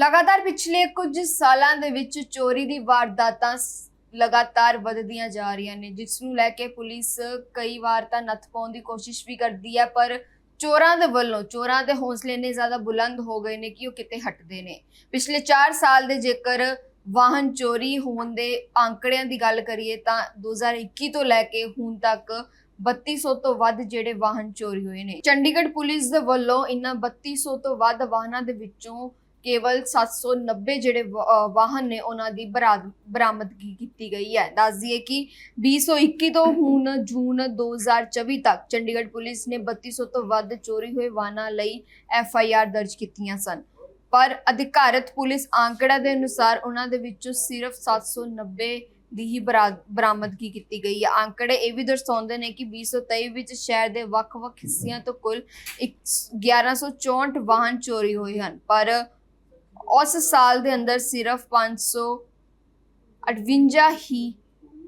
ਲਗਾਤਾਰ ਪਿਛਲੇ ਕੁਝ ਸਾਲਾਂ ਦੇ ਵਿੱਚ ਚੋਰੀ ਦੀ ਵਾਰਦਾਤਾਂ ਲਗਾਤਾਰ ਵੱਧਦੀਆਂ ਜਾ ਰਹੀਆਂ ਨੇ, ਜਿਸ ਨੂੰ ਲੈ ਕੇ ਪੁਲਿਸ ਕਈ ਵਾਰ ਤਾਂ ਨੱਥ ਪਾਉਣ ਦੀ ਕੋਸ਼ਿਸ਼ ਵੀ ਕਰਦੀ ਹੈ, ਪਰ ਚੋਰਾਂ ਦੇ ਵੱਲੋਂ, ਚੋਰਾਂ ਦੇ ਹੌਸਲੇ ਨੇ ਜ਼ਿਆਦਾ ਬੁਲੰਦ ਹੋ ਗਏ ਨੇ ਕਿ ਉਹ ਕਿਤੇ ਹਟਦੇ ਨੇ। ਪਿਛਲੇ 4 ਸਾਲ ਦੇ ਜੇਕਰ ਵਾਹਨ ਚੋਰੀ ਹੋਣ ਦੇ ਅੰਕੜਿਆਂ ਦੀ ਗੱਲ ਕਰੀਏ ਤਾਂ 2021 ਤੋਂ ਲੈ ਕੇ ਹੁਣ ਤੱਕ 3200 ਤੋਂ ਵੱਧ ਜਿਹੜੇ ਵਾਹਨ ਚੋਰੀ ਹੋਏ ਨੇ। ਚੰਡੀਗੜ੍ਹ ਪੁਲਿਸ ਦੇ ਵੱਲੋਂ ਇਨ੍ਹਾਂ 3200 ਤੋਂ ਵੱਧ ਵਾਹਨਾਂ ਦੇ ਵਿੱਚੋਂ ਕੇਵਲ 790 ਜਿਹੜੇ ਵਾ- ਵਾਹਨ ਨੇ ਉਹਨਾਂ ਦੀ ਬਰਾਦ- ਬਰਾਮਦਗੀ ਕੀਤੀ ਗਈ ਹੈ। ਦੱਸ ਦਈਏ ਕਿ 2021 ਤੋਂ ਹੁਣ ਜੂਨ 2024 ਤੱਕ ਚੰਡੀਗੜ੍ਹ ਪੁਲਿਸ ਨੇ 3200 ਤੋਂ ਵੱਧ ਚੋਰੀ ਹੋਏ ਵਾਹਨਾਂ ਲਈ ਐਫ ਆਈ ਆਰ ਦਰਜ ਕੀਤੀਆਂ ਸਨ। ਪਰ ਅਧਿਕਾਰਤ ਪੁਲਿਸ ਆંકੜਾ ਦੇ ਅਨੁਸਾਰ ਉਹਨਾਂ ਦੇ ਵਿੱਚੋਂ ਸਿਰਫ 790 ਦੀ ਹੀ ਬਰਾ- ਬਰਾਮਦਗੀ ਕੀਤੀ ਗਈ ਹੈ। ਆંકੜੇ ਇਹ ਵੀ ਦਰਸਾਉਂਦੇ ਨੇ ਕਿ 2023 ਵਿੱਚ ਸ਼ਹਿਰ ਦੇ ਵੱਖ-ਵੱਖ ਹਿੱਸਿਆਂ ਤੋਂ ਕੁੱਲ ਇੱਕ 1164 ਵਾਹਨ ਚੋਰੀ ਹੋਏ ਹਨ। ਪਰ ਉਸ ਸਾਲ ਦੇ ਅੰਦਰ ਸਿਰਫ 558 ਹੀ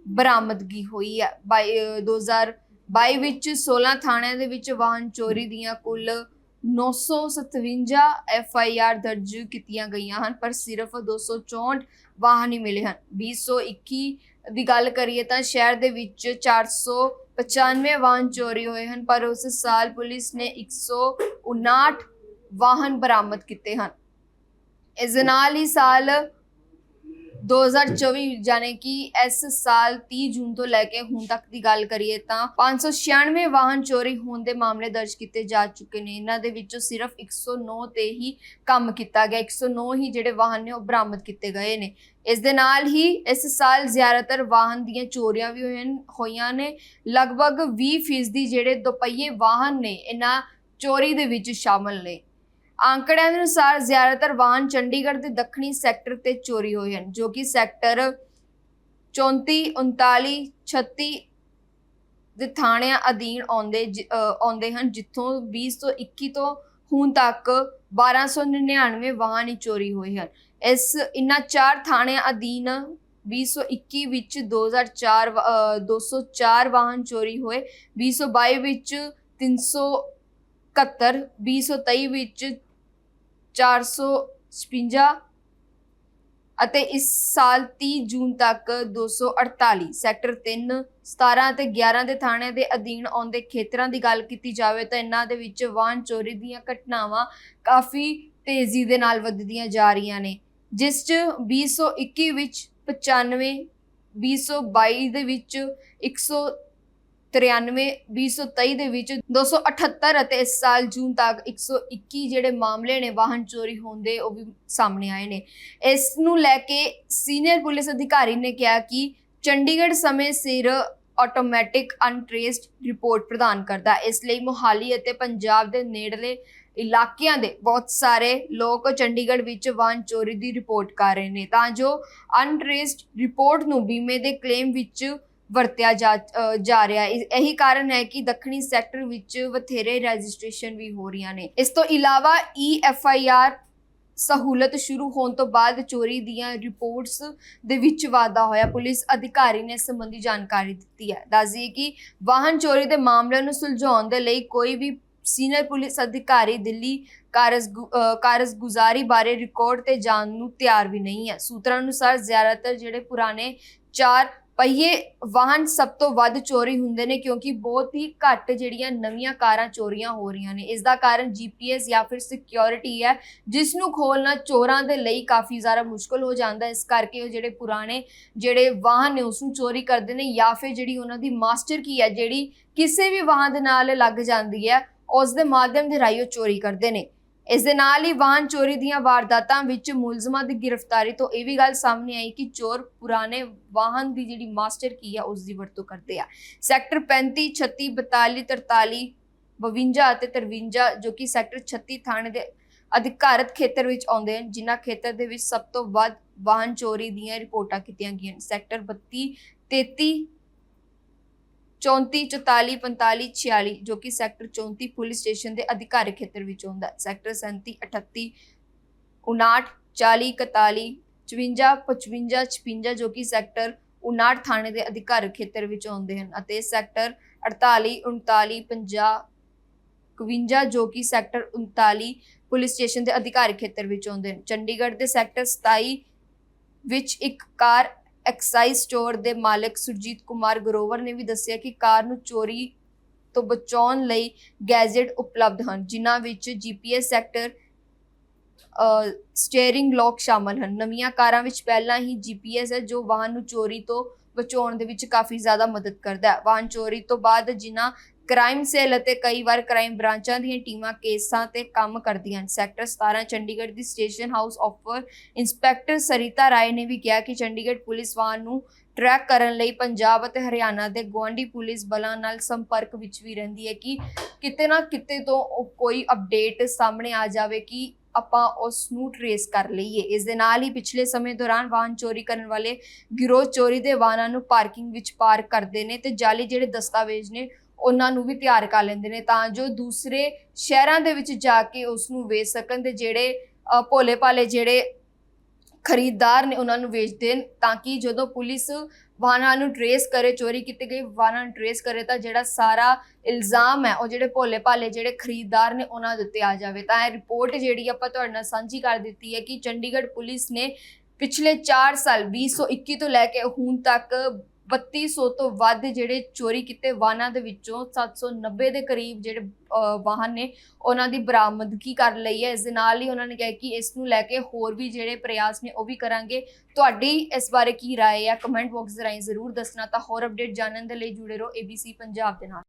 ਬਰਾਮਦਗੀ ਹੋਈ ਹੈ। ਬਾਈ- ਅਹ 2022 ਵਿੱਚ 16 ਥਾਣਿਆਂ ਦੇ ਵਿੱਚ ਵਾਹਨ ਚੋਰੀ ਦੀਆਂ ਕੁੱਲ 957 ਐਫ ਆਈ ਆਰ ਦਰਜ ਕੀਤੀਆਂ ਗਈਆਂ ਹਨ, ਪਰ ਸਿਰਫ 264 ਵਾਹਨ ਹੀ ਮਿਲੇ ਹਨ। 2021 ਦੀ ਗੱਲ ਕਰੀਏ ਤਾਂ ਸ਼ਹਿਰ ਦੇ ਵਿੱਚ 495 ਵਾਹਨ ਚੋਰੀ ਹੋਏ ਹਨ, ਪਰ ਉਸ ਸਾਲ ਪੁਲਿਸ ਨੇ 159 ਵਾਹਨ ਬਰਾਮਦ ਕੀਤੇ ਹਨ। ਇਸ ਦੇ ਨਾਲ ਹੀ ਸਾਲ 2024 ਜਾਨੇ ਕਿ ਇਸ ਸਾਲ 30 ਜੂਨ ਤੋਂ ਲੈ ਕੇ ਹੁਣ ਤੱਕ ਦੀ ਗੱਲ ਕਰੀਏ ਤਾਂ 596 ਵਾਹਨ ਚੋਰੀ ਹੋਣ ਦੇ ਮਾਮਲੇ ਦਰਜ ਕੀਤੇ ਜਾ ਚੁੱਕੇ ਨੇ ਇਹਨਾਂ ਦੇ ਵਿੱਚੋਂ ਸਿਰਫ 109 ਤੇ ਹੀ ਕੰਮ ਕੀਤਾ ਗਿਆ 109 ਹੀ ਜਿਹੜੇ ਵਾਹਨ ਨੇ ਉਹ ਬਰਾਮਦ ਕੀਤੇ ਗਏ ਨੇ ਇਸ ਦੇ ਨਾਲ ਹੀ ਇਸ ਸਾਲ ਜ਼ਿਆਦਾਤਰ ਵਾਹਨ ਦੀਆਂ ਚੋਰੀਆਂ ਵੀ ਹੋਈਆਂ ਨੇ ਲਗਭਗ 20% ਜਿਹੜੇ ਦੁਪਹੀਏ ਵਾਹਨ ਨੇ ਇਹਨਾਂ ਚੋਰੀ ਦੇ ਵਿੱਚ ਸ਼ਾਮਲ ਨੇ ਅੰਕੜਿਆਂ ਦੇ ਅਨੁਸਾਰ ਜ਼ਿਆਦਾਤਰ ਵਾਹਨ ਚੰਡੀਗੜ੍ਹ ਦੇ ਦੱਖਣੀ ਸੈਕਟਰ ਤੇ ਚੋਰੀ ਹੋਏ ਹਨ, ਜੋ ਕਿ ਸੈਕਟਰ 34 39 36 ਦੇ ਥਾਣਿਆਂ ਅਧੀਨ ਆਉਂਦੇ ਜ- ਆਉਂਦੇ ਹਨ, ਜਿੱਥੋਂ 20 ਤੋਂ 21 ਤੋਂ ਹੁਣ ਤੱਕ 1299 ਵਾਹਨ ਹੀ ਚੋਰੀ ਹੋਏ ਹਨ। ਇਸ, ਇਨ੍ਹਾਂ ਚਾਰ ਥਾਣਿਆਂ ਅਧੀਨ 2021 ਵਿੱਚ 2004 ਵਾ- ਅਹ 204 ਵਾਹਨ ਚੋਰੀ ਹੋਏ 2022 ਵਿੱਚ 371 2023 ਵਿੱਚ 456 ਅਤੇ ਇਸ ਸਾਲ 30 ਜੂਨ ਤੱਕ 248 ਸੈਕਟਰ 3 17 ਅਤੇ 11 ਦੇ ਥਾਣਿਆਂ ਦੇ ਅਧੀਨ ਆਉਂਦੇ ਖੇਤਰਾਂ ਦੀ ਗੱਲ ਕੀਤੀ ਜਾਵੇ ਤਾਂ ਇਹਨਾਂ ਦੇ ਵਿੱਚ ਵਾਹਨ ਚੋਰੀ ਦੀਆਂ ਘਟਨਾਵਾਂ ਕਾਫੀ ਤੇਜ਼ੀ ਦੇ ਨਾਲ ਵੱਧਦੀਆਂ ਜਾ ਰਹੀਆਂ ਨੇ, ਜਿਸ 'ਚ 2021 ਵਿੱਚ 95 2022 ਦੇ ਵਿੱਚ 193 2023 ਦੇ ਵਿੱਚ 278 ਅਤੇ ਇਸ ਸਾਲ ਜੂਨ ਤੱਕ 121 ਜਿਹੜੇ ਮਾਮਲੇ ਨੇ, ਵਾਹਨ ਚੋਰੀ ਹੋਣ ਦੇ ਉਹ ਵੀ ਸਾਹਮਣੇ ਆਏ ਨੇ। ਇਸ ਨੂੰ ਲੈ ਕੇ ਸੀਨੀਅਰ ਪੁਲਿਸ ਅਧਿਕਾਰੀ ਨੇ ਕਿਹਾ ਕਿ ਚੰਡੀਗੜ੍ਹ ਸਮੇਂ ਸਿਰ ਆਟੋਮੈਟਿਕ ਅਨਟ੍ਰੇਸਡ ਰਿਪੋਰਟ ਪ੍ਰਦਾਨ ਕਰਦਾ। ਇਸ ਲਈ ਮੁਹਾਲੀ ਅਤੇ ਪੰਜਾਬ ਦੇ ਨੇੜਲੇ ਇਲਾਕਿਆਂ ਦੇ ਬਹੁਤ ਸਾਰੇ ਲੋਕ ਚੰਡੀਗੜ੍ਹ ਵਿੱਚ ਵਾਹਨ ਚੋਰੀ ਦੀ ਰਿਪੋਰਟ ਕਰ ਰਹੇ ਨੇ। ਤਾਂ ਜੋ ਅਨਟ੍ਰੇਸਡ ਰਿਪੋਰਟ ਨੂੰ ਬੀਮੇ ਦੇ ਕਲੇਮ ਵਿੱਚ ਵਰਤਿਆ ਜਾ ਜਾ ਰਿਹਾ ਹੈ। ਇਹੀ ਕਾਰਨ ਹੈ ਕਿ ਦੱਖਣੀ ਸੈਕਟਰ ਵਿੱਚ ਬਥੇਰੇ ਰਜਿਸਟ੍ਰੇਸ਼ਨ ਵੀ ਹੋ ਰਹੀਆਂ ਨੇ। ਇਸ ਤੋਂ ਇਲਾਵਾ ਈ ਐਫ ਆਈ ਆਰ ਸਹੂਲਤ ਸ਼ੁਰੂ ਹੋਣ ਤੋਂ ਬਾਅਦ ਚੋਰੀ ਦੀਆਂ ਰਿਪੋਰਟਸ ਦੇ ਵਿੱਚ ਵਾਧਾ ਹੋਇਆ। ਪੁਲਿਸ ਅਧਿਕਾਰੀ ਨੇ ਇਸ ਸੰਬੰਧੀ ਜਾਣਕਾਰੀ ਦਿੱਤੀ ਹੈ। ਦੱਸਦੀ ਕਿ ਵਾਹਨ ਚੋਰੀ ਦੇ ਮਾਮਲਿਆਂ ਨੂੰ ਸੁਲਝਾਉਣ ਦੇ ਲਈ ਕੋਈ ਵੀ ਸੀਨੀਅਰ ਪੁਲਿਸ ਅਧਿਕਾਰੀ ਦਿੱਲੀ ਕਾਰਜ ਕਾਰਜਗੁਜ਼ਾਰੀ ਬਾਰੇ ਰਿਕਾਰਡ ਤੇ ਜਾਣ ਨੂੰ ਤਿਆਰ ਵੀ ਨਹੀਂ ਹੈ। ਸੂਤਰਾਂ ਅਨੁਸਾਰ ਜ਼ਿਆਦਾਤਰ ਜਿਹੜੇ ਪੁਰਾਣੇ ਚਾਰ ਪਹੀਏ ਵਾਹਨ ਸਭ ਤੋਂ ਵੱਧ ਚੋਰੀ ਹੁੰਦੇ ਨੇ ਕਿਉਂਕਿ ਬਹੁਤ ਹੀ ਘੱਟ ਜਿਹੜੀਆਂ ਨਵੀਆਂ ਕਾਰਾਂ ਚੋਰੀਆਂ ਹੋ ਰਹੀਆਂ ਨੇ। ਇਸ ਦਾ ਕਾਰਨ ਜੀਪੀਐਸ ਜਾਂ ਫਿਰ ਸਿਕਿਉਰਿਟੀ ਹੈ ਜਿਸ ਨੂੰ ਖੋਲਣਾ ਚੋਰਾਂ ਦੇ ਲਈ ਕਾਫੀ ਜ਼ਿਆਦਾ ਮੁਸ਼ਕਲ ਹੋ ਜਾਂਦਾ ਇਸ ਕਰਕੇ ਉਹ ਜਿਹੜੇ ਪੁਰਾਣੇ ਜਿਹੜੇ ਵਾਹਨ ਨੇ ਉਸ ਨੂੰ ਚੋਰੀ ਕਰਦੇ ਨੇ ਜਾਂ ਫਿਰ ਜਿਹੜੀ ਉਹਨਾਂ ਦੀ ਮਾਸਟਰ ਕੀ ਹੈ, ਜਿਹੜੀ ਕਿਸੇ ਵੀ ਵਾਹਨ ਦੇ ਨਾਲ ਲੱਗ ਜਾਂਦੀ ਹੈ, ਉਸ ਦੇ ਮਾਧਿਅਮ ਦੇ ਰਾਹੀਂ ਉਹ ਚੋਰੀ ਕਰਦੇ ਨੇ। ਇਸ ਦੇ ਨਾਲ ਹੀ ਵਾਹਨ ਚੋਰੀ ਦੀਆਂ ਵਾਰਦਾਤਾਂ ਵਿੱਚ ਮੁਲਜ਼ਮਾਂ ਦੀ ਗ੍ਰਿਫਤਾਰੀ ਤੋਂ ਇਹ ਵੀ ਗੱਲ ਸਾਹਮਣੇ ਆਈ ਕਿ ਚੋਰ ਪੁਰਾਣੇ ਵਾਹਨ ਦੀ ਜਿਹੜੀ ਮਾਸਟਰ ਕੀ ਹੈ ਉਸ ਦੀ ਵਰਤੋਂ ਕਰਦੇ ਆ ਸੈਕਟਰ 35 36 42 43 52 ਅਤੇ 53 ਜੋ ਕਿ ਸੈਕਟਰ 36 ਥਾਣੇ ਦੇ ਅਧਿਕਾਰਤ ਖੇਤਰ ਵਿੱਚ ਆਉਂਦੇ ਹਨ, ਜਿਨ੍ਹਾਂ ਖੇਤਰ ਦੇ ਵਿੱਚ ਸਭ ਤੋਂ ਵੱਧ ਵਾਹਨ ਚੋਰੀ ਦੀਆਂ ਰਿਪੋਰਟਾਂ ਕੀਤੀਆਂ ਗਈਆਂ ਹਨ। ਸੈਕਟਰ 32 33 34 44 45 46 ਜੋ ਕਿ ਸੈਕਟਰ 34 ਪੁਲਿਸ ਸਟੇਸ਼ਨ ਦੇ ਅਧਿਕਾਰਕ ਖੇਤਰ ਵਿੱਚ ਆਉਂਦਾ ਹੈ। ਸੈਕਟਰ 37 38 59 40 41 54 55 56 ਜੋ ਕਿ ਸੈਕਟਰ 59 ਥਾਣੇ ਦੇ ਅਧਿਕਾਰਕ ਖੇਤਰ ਵਿੱਚ ਆਉਂਦੇ ਹਨ ਅਤੇ ਸੈਕਟਰ 48 39 50 51 ਜੋ ਕਿ ਸੈਕਟਰ 39 ਪੁਲਿਸ ਸਟੇਸ਼ਨ ਦੇ ਅਧਿਕਾਰੀ ਖੇਤਰ ਵਿੱਚ ਆਉਂਦੇ ਹਨ। ਚੰਡੀਗੜ੍ਹ ਦੇ ਸੈਕਟਰ 27 ਵਿੱਚ ਇੱਕ ਕਾਰ ਐਕਸਾਈਜ਼ ਸਟੋਰ ਦੇ ਮਾਲਕ ਸੁਰਜੀਤ ਕੁਮਾਰ ਗਰੋਵਰ ਨੇ ਵੀ ਦੱਸਿਆ ਕਿ ਕਾਰ ਨੂੰ ਚੋਰੀ ਤੋਂ ਬਚਾਉਣ ਲਈ ਗੈਜਟ ਉਪਲਬਧ ਹਨ, ਜਿਨ੍ਹਾਂ ਵਿੱਚ ਜੀਪੀਐਸ ਸੈਕਟਰ ਸਟੀਅਰਿੰਗ ਲੌਕ ਸ਼ਾਮਲ ਹਨ। ਨਵੀਆਂ ਕਾਰਾਂ ਵਿੱਚ ਪਹਿਲਾਂ ਹੀ ਜੀਪੀਐਸ ਹੈ, ਜੋ ਵਾਹਨ ਨੂੰ ਚੋਰੀ ਤੋਂ ਬਚਾਉਣ ਦੇ ਵਿੱਚ ਕਾਫੀ ਜ਼ਿਆਦਾ ਮਦਦ ਕਰਦਾ ਹੈ। ਵਾਹਨ ਚੋਰੀ ਤੋਂ ਬਾਅਦ ਜਿਨ੍ਹਾਂ ਕ੍ਰਾਈਮ ਸੈੱਲ ਅਤੇ ਕਈ ਵਾਰ ਕ੍ਰਾਈਮ ਬ੍ਰਾਂਚਾਂ ਦੀਆਂ ਟੀਮਾਂ ਕੇਸਾਂ ਤੇ ਕੰਮ ਕਰਦੀਆਂ ਹਨ। ਸੈਕਟਰ 17 ਚੰਡੀਗੜ੍ਹ ਦੀ station house officer inspector Sarita Rai ਨੇ ਵੀ ਕਿਹਾ ਕਿ ਚੰਡੀਗੜ੍ਹ ਪੁਲਿਸ ਵਾਹਨ ਨੂੰ ਟਰੈਕ ਕਰਨ ਲਈ ਪੰਜਾਬ ਅਤੇ ਹਰਿਆਣਾ ਦੇ ਗੁਆਂਢੀ ਪੁਲਿਸ ਬਲਾਂ ਨਾਲ ਸੰਪਰਕ ਵਿੱਚ ਵੀ ਰਹਿੰਦੀ ਹੈ ਕਿ ਕਿਤੇ ਨਾ ਕਿਤੇ ਤੋਂ ਕੋਈ ਅਪਡੇਟ ਸਾਹਮਣੇ ਆ ਜਾਵੇ ਕਿ ਆਪਾਂ ਉਸ ਨੂੰ ਟਰੇਸ ਕਰ ਲਈਏ। ਇਸ ਦੇ ਨਾਲ ਹੀ ਪਿਛਲੇ ਸਮੇਂ ਦੌਰਾਨ ਵਾਹਨ ਚੋਰੀ ਕਰਨ ਵਾਲੇ ਗਿਰੋਹ ਚੋਰੀ ਦੇ ਵਾਹਨਾਂ ਨੂੰ ਪਾਰਕਿੰਗ ਵਿੱਚ ਪਾਰਕ ਕਰਦੇ ਨੇ ਤੇ ਜਾਲੀ ਜਿਹੜੇ ਦਸਤਾਵੇਜ਼ ਨੇ ਉਹਨਾਂ ਨੂੰ ਵੀ ਤਿਆਰ ਕਰ ਲੈਂਦੇ ਨੇ ਤਾਂ ਜੋ ਦੂਸਰੇ ਸ਼ਹਿਰਾਂ ਦੇ ਵਿੱਚ ਜਾ ਕੇ ਉਸ ਨੂੰ ਵੇਚ ਸਕਣ ਤੇ ਜਿਹੜੇ ਭੋਲੇ ਭਾਲੇ ਜਿਹੜੇ ਖਰੀਦਦਾਰ ਨੇ ਉਹਨਾਂ ਨੂੰ ਵੇਚ ਦੇਣ ਤਾਂ ਕਿ ਜਦੋਂ ਪੁਲਿਸ ਵਾਹਨਾਂ ਨੂੰ ਟਰੇਸ ਕਰੇ, ਚੋਰੀ ਕੀਤੇ ਗਏ ਵਾਹਨਾਂ ਨੂੰ ਟਰੇਸ ਕਰੇ ਤਾਂ ਜਿਹੜਾ ਸਾਰਾ ਇਲਜ਼ਾਮ ਹੈ ਉਹ ਜਿਹੜੇ ਭੋਲੇ ਭਾਲੇ ਜਿਹੜੇ ਖਰੀਦਦਾਰ ਨੇ ਉਹਨਾਂ ਦੇ ਉੱਤੇ ਆ ਜਾਵੇ। ਤਾਂ ਇਹ ਰਿਪੋਰਟ ਜਿਹੜੀ ਆਪਾਂ ਤੁਹਾਡੇ ਨਾਲ ਸਾਂਝੀ ਕਰ ਦਿੱਤੀ ਹੈ ਕਿ ਚੰਡੀਗੜ੍ਹ ਪੁਲਿਸ ਨੇ ਪਿਛਲੇ 4 ਸਾਲ 2021 ਤੋਂ ਲੈ ਕੇ ਹੁਣ ਤੱਕ 3200 ਤੋਂ ਵੱਧ ਜਿਹੜੇ ਚੋਰੀ ਕੀਤੇ ਵਾਹਨਾਂ ਦੇ ਵਿੱਚੋਂ 790 ਦੇ ਕਰੀਬ ਜਿਹੜੇ ਅ, ਵਾਹਨ ਨੇ ਉਹਨਾਂ ਦੀ ਬਰਾਮਦਗੀ ਕਰ ਲਈ ਹੈ ਇਸ ਦੇ ਨਾਲ ਹੀ ਉਹਨਾਂ ਨੇ ਕਿਹਾ ਕਿ ਇਸ ਨੂੰ ਲੈ ਕੇ ਹੋਰ ਵੀ ਜਿਹੜੇ ਪ੍ਰਯਾਸ ਨੇ ਉਹ ਵੀ ਕਰਾਂਗੇ ਤੁਹਾਡੀ ਇਸ ਬਾਰੇ ਕੀ رائے ਹੈ ਕਮੈਂਟ ਬਾਕਸ ਰਾਹੀਂ ਜ਼ਰੂਰ ਦੱਸਣਾ ਤਾਂ ਹੋਰ ਅਪਡੇਟ ਜਾਣਨ ਦੇ ਲਈ ਜੁੜੇ ਰਹੋ ABC ਪੰਜਾਬ ਦੇ ਨਾਲ